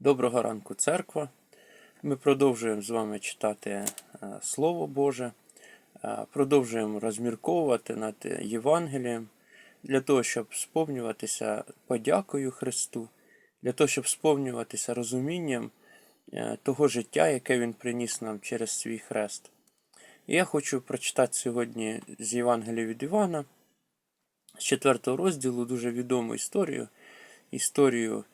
Доброго ранку, церква. Ми продовжуємо з вами читати е, Слово Боже, е, продовжуємо розмірковувати над Євангелієм для того, щоб сповнюватися подякою Христу, для того, щоб сповнюватися розумінням е, того життя, яке Він приніс нам через свій хрест. І я хочу прочитати сьогодні з Євангелія від Івана, з 4 розділу, дуже відому історію, історію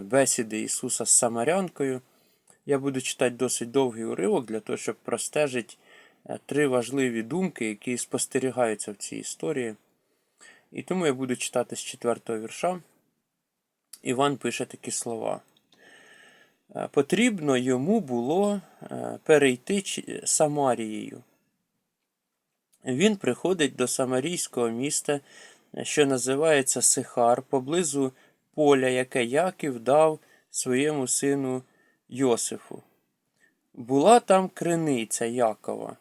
бесіди Ісуса з Самарянкою. Я буду читати досить довгий уривок для того, щоб простежити е, три важливі думки, які спостерігаються в цій історії. І тому я буду читати з 4 вірша. Іван пише такі слова. Е, Потрібно йому було е, перейти Самарією. Він приходить до самарійського міста, е, що називається Сихар, поблизу поля, яке Яків дав своєму сину Йосифу. Була там криниця Якова.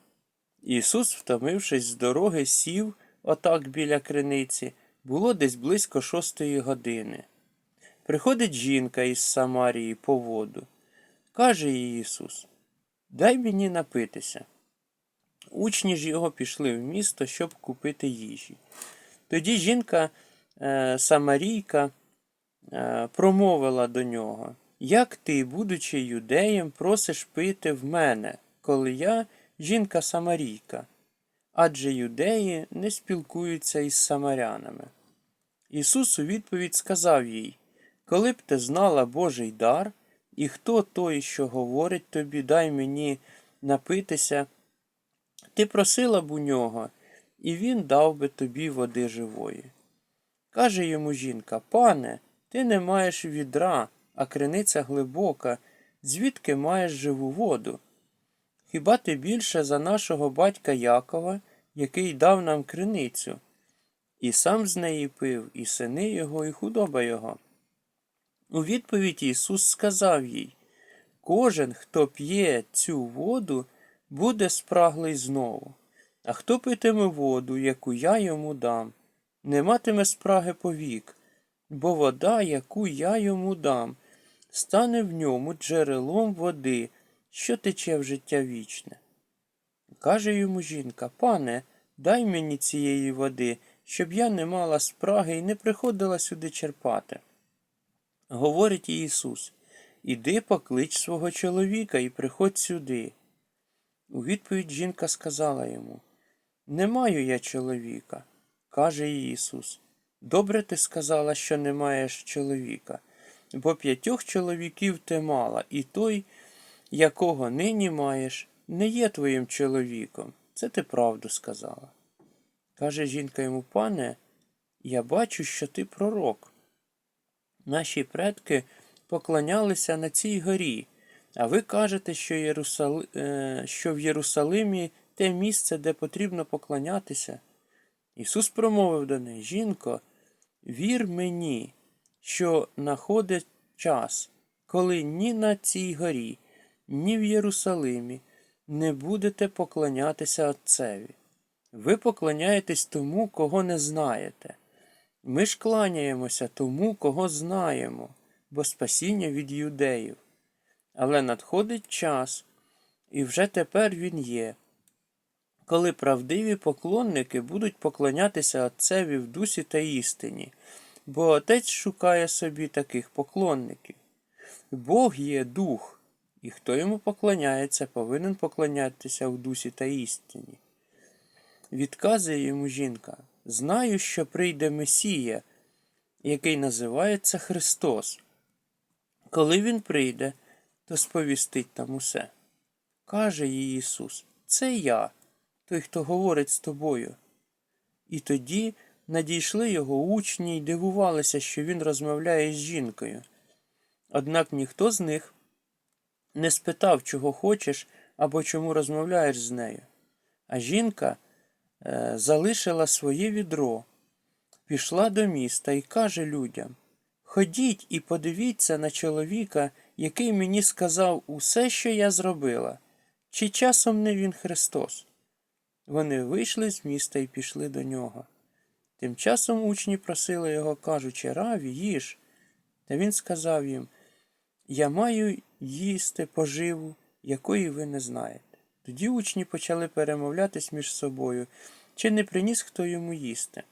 Ісус, втомившись з дороги, сів отак біля криниці. Було десь близько шостої години. Приходить жінка із Самарії по воду. Каже їй Ісус: Дай мені напитися. Учні ж його пішли в місто, щоб купити їжі. Тоді жінка е, Самарійка промовила до нього: Як ти, будучи юдеєм, просиш пити в мене, коли я жінка Самарійка? Адже юдеї не спілкуються із самарянами. Ісус у відповідь сказав їй: Коли б ти знала Божий дар, і хто той, що говорить тобі, дай мені напитися, ти просила б у нього, і він дав би тобі води живої. Каже йому жінка: Пане, ти не маєш відра, а криниця глибока, звідки маєш живу воду? Хіба ти більше за нашого батька Якова, який дав нам криницю, і сам з неї пив, і сини його, і худоба його? У відповідь Ісус сказав їй: Кожен, хто п'є цю воду, буде спраглий знову. А хто питиме воду, яку я йому дам, не матиме спраги повік, бо вода, яку я йому дам, стане в ньому джерелом води, що тече в життя вічне. Каже йому жінка, пане, дай мені цієї води, щоб я не мала спраги і не приходила сюди черпати. Говорить Ісус, іди поклич свого чоловіка і приходь сюди. У відповідь жінка сказала йому, Не маю я чоловіка. Каже Ісус, Добре ти сказала, що не маєш чоловіка, бо п'ятьох чоловіків ти мала, і той, якого нині маєш, не є твоїм чоловіком. Це ти правду сказала. Каже жінка йому, пане, я бачу, що ти пророк. Наші предки поклонялися на цій горі, а ви кажете, що, Єрусали... е, що в Єрусалимі те місце, де потрібно поклонятися. Ісус промовив до неї, жінко, вір мені, що находить час, коли ні на цій горі, ні в Єрусалимі не будете поклонятися Отцеві. Ви поклоняєтесь тому, кого не знаєте. Ми ж кланяємося тому, кого знаємо, бо спасіння від юдеїв. Але надходить час, і вже тепер він є, коли правдиві поклонники будуть поклонятися Отцеві в дусі та істині, бо Отець шукає собі таких поклонників. Бог є дух, і хто йому поклоняється, повинен поклонятися в дусі та істині. Відказує йому жінка: Знаю, що прийде Месія, який називається Христос. Коли він прийде, то сповістить там усе. Каже їй Ісус: Це я, той, хто говорить з тобою. І тоді надійшли його учні й дивувалися, що він розмовляє з жінкою. Однак ніхто з них не спитав, чого хочеш або чому розмовляєш з нею. А жінка е, залишила своє відро, пішла до міста і каже людям: Ходіть і подивіться на чоловіка, який мені сказав усе, що я зробила, чи часом не він Христос. Вони вийшли з міста і пішли до нього. Тим часом учні просили його, кажучи, Раві, їж. Та він сказав їм Я маю їсти поживу, якої ви не знаєте. Тоді учні почали перемовлятись між собою, чи не приніс хто йому їсти.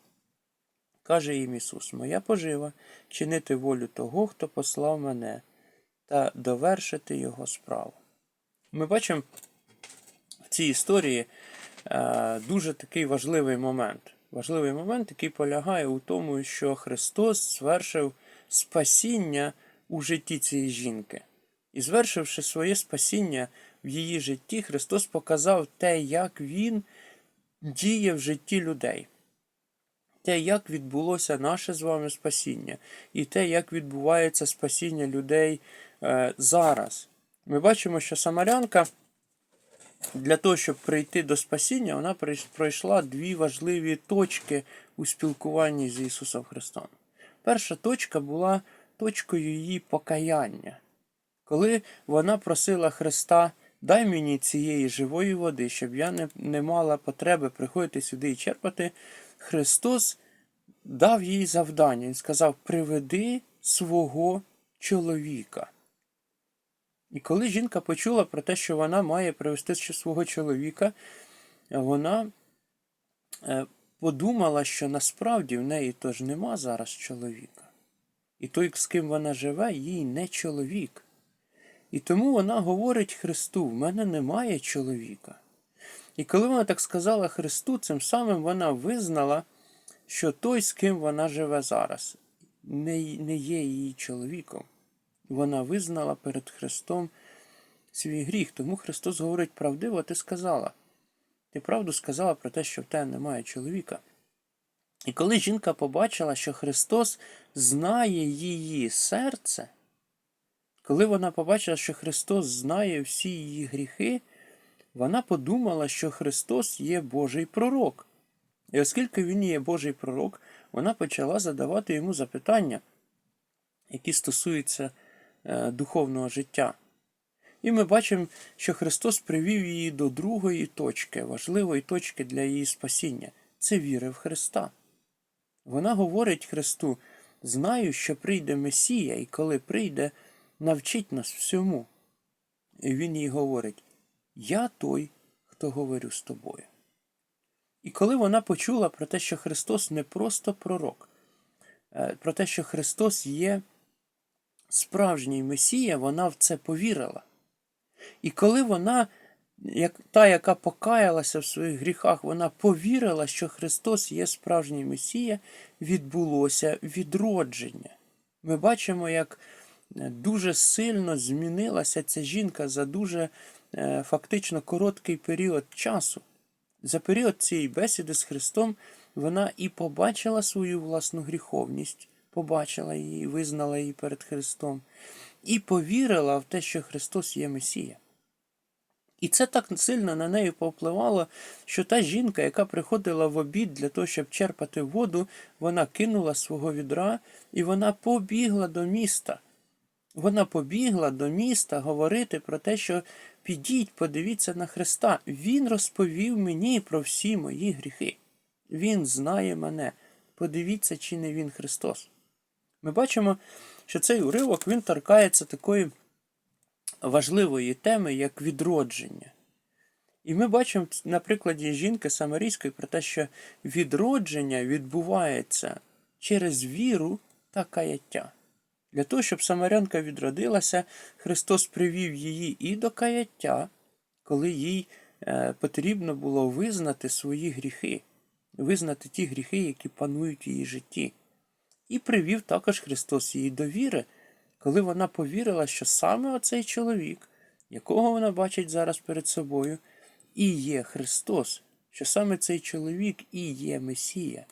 Каже їм Ісус, моя пожива чинити волю того, хто послав мене, та довершити його справу. Ми бачимо в цій історії дуже такий важливий момент. Важливий момент, який полягає у тому, що Христос звершив спасіння у житті цієї жінки. І звершивши своє спасіння в її житті, Христос показав те, як Він діє в житті людей. Те, як відбулося наше з вами спасіння, і те, як відбувається спасіння людей е, зараз. Ми бачимо, що Самарянка для того, щоб прийти до спасіння, вона пройшла дві важливі точки у спілкуванні з Ісусом Христом. Перша точка була точкою її покаяння. Коли вона просила Христа, дай мені цієї живої води, щоб я не, не мала потреби приходити сюди і черпати, Христос дав їй завдання. Він сказав: приведи свого чоловіка. І коли жінка почула про те, що вона має привести свого чоловіка, вона е, подумала, що насправді в неї тож нема зараз чоловіка. І той, з ким вона живе, їй не чоловік. І тому вона говорить Христу: в мене немає чоловіка. І коли вона так сказала Христу, цим самим вона визнала, що той, з ким вона живе зараз, не є її чоловіком. Вона визнала перед Христом свій гріх. Тому Христос говорить правдиво, ти сказала. Ти правду сказала про те, що в тебе немає чоловіка. І коли жінка побачила, що Христос знає її серце, коли вона побачила, що Христос знає всі її гріхи, вона подумала, що Христос є Божий пророк. І оскільки він є Божий пророк, вона почала задавати йому запитання, які стосуються духовного життя. І ми бачимо, що Христос привів її до другої точки, важливої точки для її спасіння це віри в Христа. Вона говорить Христу: знаю, що прийде Месія, і коли прийде, навчить нас всьому. І він їй говорить: Я той, хто говорю з тобою. І коли вона почула про те, що Христос не просто пророк, е, про те, що Христос є справжній Месія, вона в це повірила. І коли вона, як та, яка покаялася в своїх гріхах, вона повірила, що Христос є справжній Месія, відбулося відродження. Ми бачимо, як е, дуже сильно змінилася ця жінка за дуже е, фактично короткий період часу. За період цієї бесіди з Христом вона і побачила свою власну гріховність, побачила її, визнала її перед Христом, і повірила в те, що Христос є Месія. І це так сильно на неї повпливало, що та жінка, яка приходила в обід для того, щоб черпати воду, вона кинула свого відра і вона побігла до міста. Вона побігла до міста говорити про те, що підіть, подивіться на Христа. Він розповів мені про всі мої гріхи. Він знає мене. Подивіться, чи не він Христос. Ми бачимо, що цей уривок він торкається такої важливої теми, як відродження. І ми бачимо на прикладі жінки Самарійської про те, що відродження відбувається через віру та каяття. Для того, щоб Самарянка відродилася, Христос привів її і до каяття, коли їй е, потрібно було визнати свої гріхи, визнати ті гріхи, які панують в її житті. І привів також Христос її до віри, коли вона повірила, що саме оцей чоловік, якого вона бачить зараз перед собою, і є Христос, що саме цей чоловік і є Месія.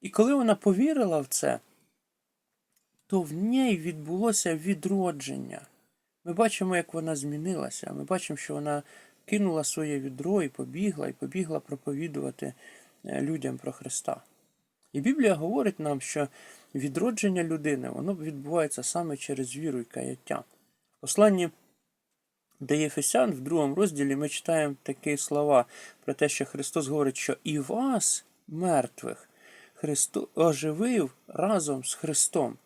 І коли вона повірила в це, то в ній відбулося відродження. Ми бачимо, як вона змінилася. Ми бачимо, що вона кинула своє відро і побігла, і побігла проповідувати е, людям про Христа. І Біблія говорить нам, що відродження людини воно відбувається саме через віру і каяття. В посланні до Єфесян в другому розділі ми читаємо такі слова про те, що Христос говорить, що і вас, мертвих, Христо оживив разом з Христом.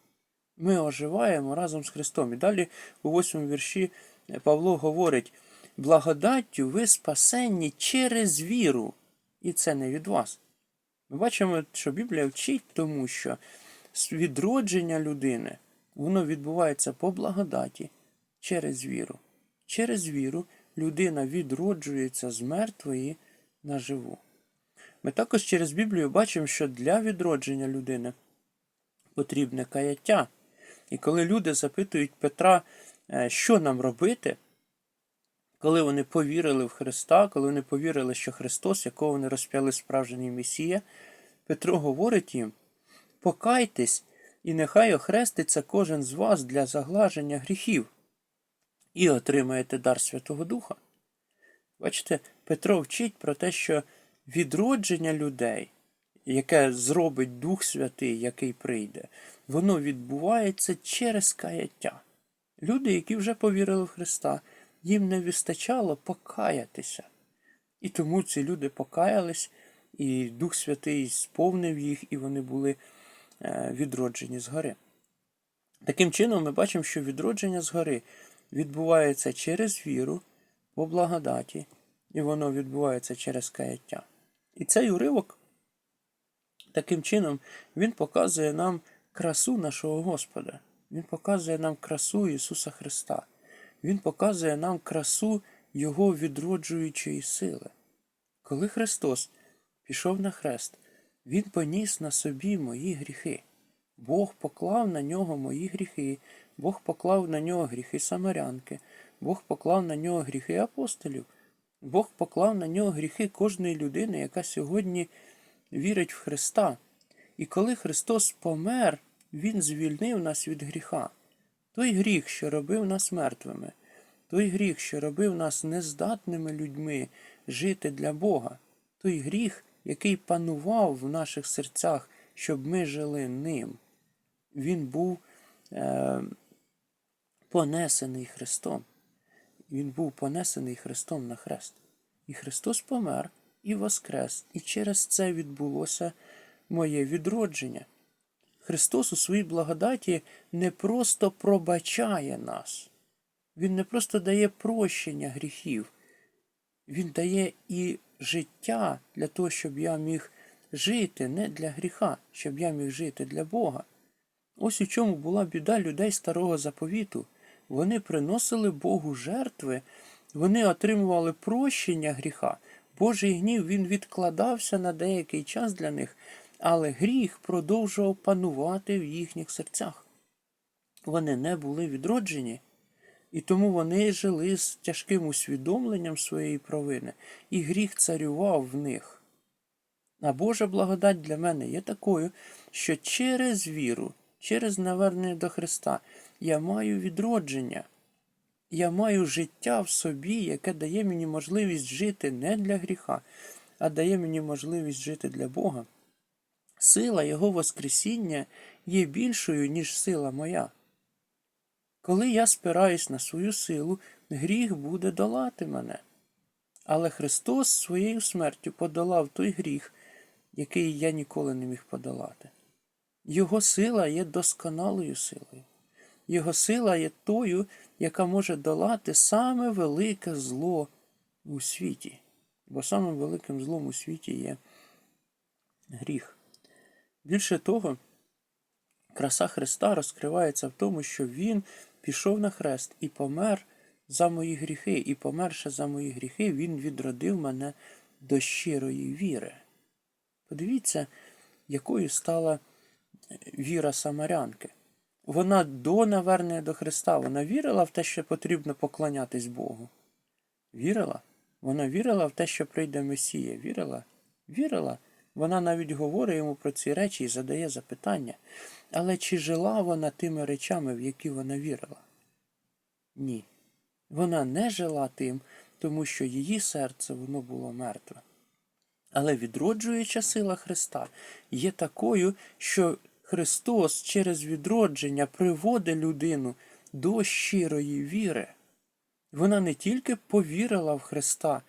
Ми оживаємо разом з Христом. І далі у восьмому вірші Павло говорить: благодаттю ви спасенні через віру, і це не від вас. Ми бачимо, що Біблія вчить тому, що відродження людини воно відбувається по благодаті через віру. Через віру людина відроджується з мертвої на живу. Ми також через Біблію бачимо, що для відродження людини потрібне каяття. І коли люди запитують Петра, е, що нам робити, коли вони повірили в Христа, коли вони повірили, що Христос, якого вони розп'яли справжній Месія, Петро говорить їм: покайтесь, і нехай охреститься кожен з вас для заглаження гріхів, і отримаєте дар Святого Духа. Бачите, Петро вчить про те, що відродження людей, яке зробить Дух Святий, який прийде, воно відбувається через каяття. Люди, які вже повірили в Христа, їм не вистачало покаятися. І тому ці люди покаялись, і Дух Святий сповнив їх, і вони були е, відроджені згори. Таким чином, ми бачимо, що відродження згори відбувається через віру по благодаті, і воно відбувається через каяття. І цей уривок, таким чином, він показує нам красу нашого Господа. Він показує нам красу Ісуса Христа. Він показує нам красу Його відроджуючої сили. Коли Христос пішов на хрест, Він поніс на собі мої гріхи. Бог поклав на нього мої гріхи, Бог поклав на нього гріхи самарянки, Бог поклав на нього гріхи апостолів, Бог поклав на нього гріхи кожної людини, яка сьогодні вірить в Христа. І коли Христос помер, Він звільнив нас від гріха. Той гріх, що робив нас мертвими, той гріх, що робив нас нездатними людьми жити для Бога, той гріх, який панував в наших серцях, щоб ми жили ним, він був е, понесений Христом. Він був понесений Христом на хрест. І Христос помер і воскрес, і через це відбулося моє відродження. Христос у своїй благодаті не просто пробачає нас, Він не просто дає прощення гріхів, Він дає і життя для того, щоб я міг жити не для гріха, щоб я міг жити для Бога. Ось у чому була біда людей старого заповіту. Вони приносили Богу жертви, вони отримували прощення гріха. Божий гнів він відкладався на деякий час для них, але гріх продовжував панувати в їхніх серцях. Вони не були відроджені, і тому вони жили з тяжким усвідомленням своєї провини, і гріх царював в них. А Божа благодать для мене є такою, що через віру, через навернення до Христа я маю відродження. Я маю життя в собі, яке дає мені можливість жити не для гріха, а дає мені можливість жити для Бога. Сила Його Воскресіння є більшою, ніж сила моя. Коли я спираюсь на свою силу, гріх буде долати мене. Але Христос своєю смертю подолав той гріх, який я ніколи не міг подолати. Його сила є досконалою силою. Його сила є тою, яка може долати саме велике зло у світі. Бо самим великим злом у світі є гріх. Більше того, краса Христа розкривається в тому, що Він пішов на хрест і помер за мої гріхи, і померши за мої гріхи, Він відродив мене до щирої віри. Подивіться, якою стала віра самарянки. Вона до навернення до Христа, вона вірила в те, що потрібно поклонятись Богу. Вірила? Вона вірила в те, що прийде Месія. Вірила? Вірила. Вона навіть говорить йому про ці речі і задає запитання. Але чи жила вона тими речами, в які вона вірила? Ні. Вона не жила тим, тому що її серце воно було мертве. Але відроджуюча сила Христа є такою, що Христос через відродження приводить людину до щирої віри. Вона не тільки повірила в Христа,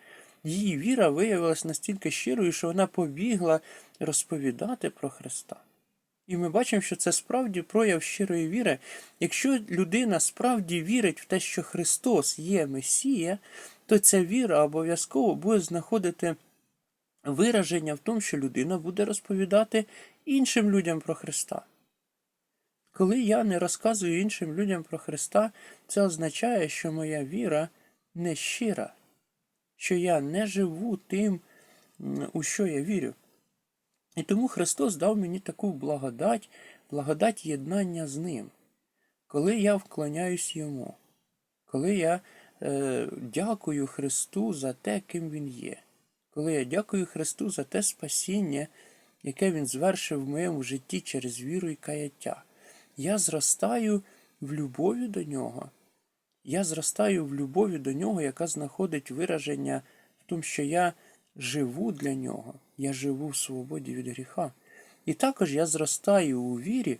її віра виявилася настільки щирою, що вона побігла розповідати про Христа. І ми бачимо, що це справді прояв щирої віри. Якщо людина справді вірить в те, що Христос є Месія, то ця віра обов'язково буде знаходити вираження в тому, що людина буде розповідати іншим людям про Христа. Коли я не розказую іншим людям про Христа, це означає, що моя віра не щира, що я не живу тим, у що я вірю. І тому Христос дав мені таку благодать, благодать єднання з Ним, коли я вклоняюсь Йому, коли я е, дякую Христу за те, ким Він є, коли я дякую Христу за те спасіння, яке Він звершив в моєму житті через віру і каяття. Я зростаю в любові до Нього. Я зростаю в любові до Нього, яка знаходить вираження в тому, що я живу для Нього, я живу в свободі від гріха. І також я зростаю у вірі,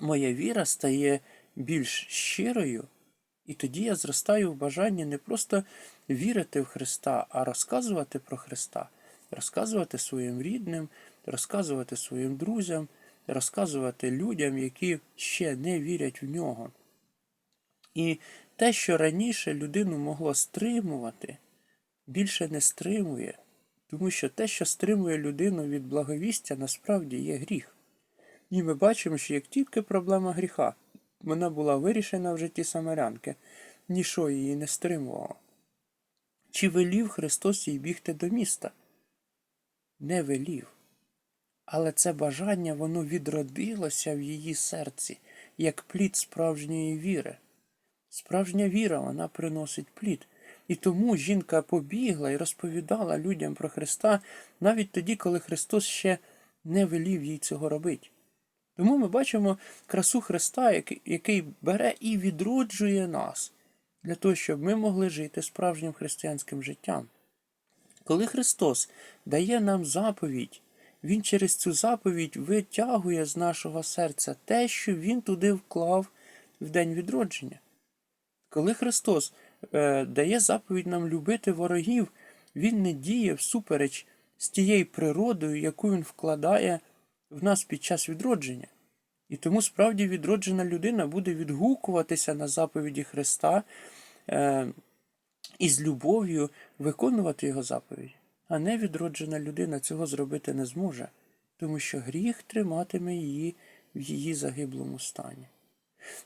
моя віра стає більш щирою, і тоді я зростаю в бажанні не просто вірити в Христа, а розказувати про Христа, розказувати своїм рідним, розказувати своїм друзям, розказувати людям, які ще не вірять в нього. І те, що раніше людину могло стримувати, більше не стримує, тому що те, що стримує людину від благовістя, насправді є гріх. І ми бачимо, що як тільки проблема гріха, вона була вирішена в житті самарянки, ніщо її не стримувало. Чи велів Христос їй бігти до міста? Не велів. Але це бажання воно відродилося в її серці, як плід справжньої віри. Справжня віра вона приносить плід. І тому жінка побігла і розповідала людям про Христа навіть тоді, коли Христос ще не велів їй цього робити. Тому ми бачимо красу Христа, який- бере і відроджує нас для того, щоб ми могли жити справжнім християнським життям. Коли Христос дає нам заповідь, Він через цю заповідь витягує з нашого серця те, що Він туди вклав в день відродження. Коли Христос е, дає заповідь нам любити ворогів, Він не діє всупереч з тією природою, яку Він вкладає в нас під час відродження. І тому справді відроджена людина буде відгукуватися на заповіді Христа е, і з любов'ю виконувати його заповідь. А невідроджена людина цього зробити не зможе, тому що гріх триматиме її в її загиблому стані.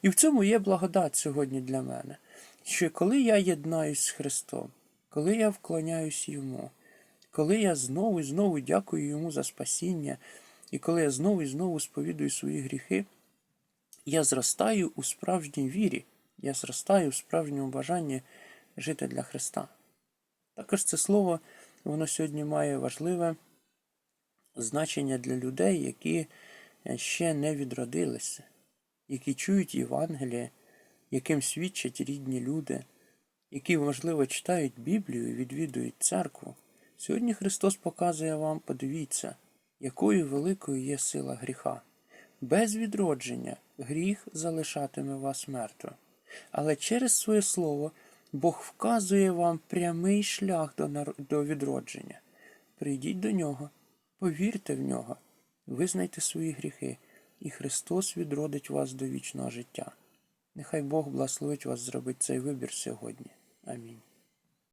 І в цьому є благодать сьогодні для мене, що коли я єднаюсь з Христом, коли я вклоняюсь Йому, коли я знову і знову дякую Йому за спасіння, і коли я знову і знову сповідую свої гріхи, я зростаю у справжній вірі, я зростаю у справжньому бажанні жити для Христа. Також це слово, воно сьогодні має важливе значення для людей, які ще не відродилися, які чують Євангеліє, яким свідчать рідні люди, які, можливо, читають Біблію і відвідують церкву. Сьогодні Христос показує вам, подивіться, якою великою є сила гріха. Без відродження гріх залишатиме вас мертвим. Але через своє слово Бог вказує вам прямий шлях до, до відродження. Прийдіть до нього, повірте в нього, визнайте свої гріхи, і Христос відродить вас до вічного життя. Нехай Бог благословить вас зробити цей вибір сьогодні. Амінь.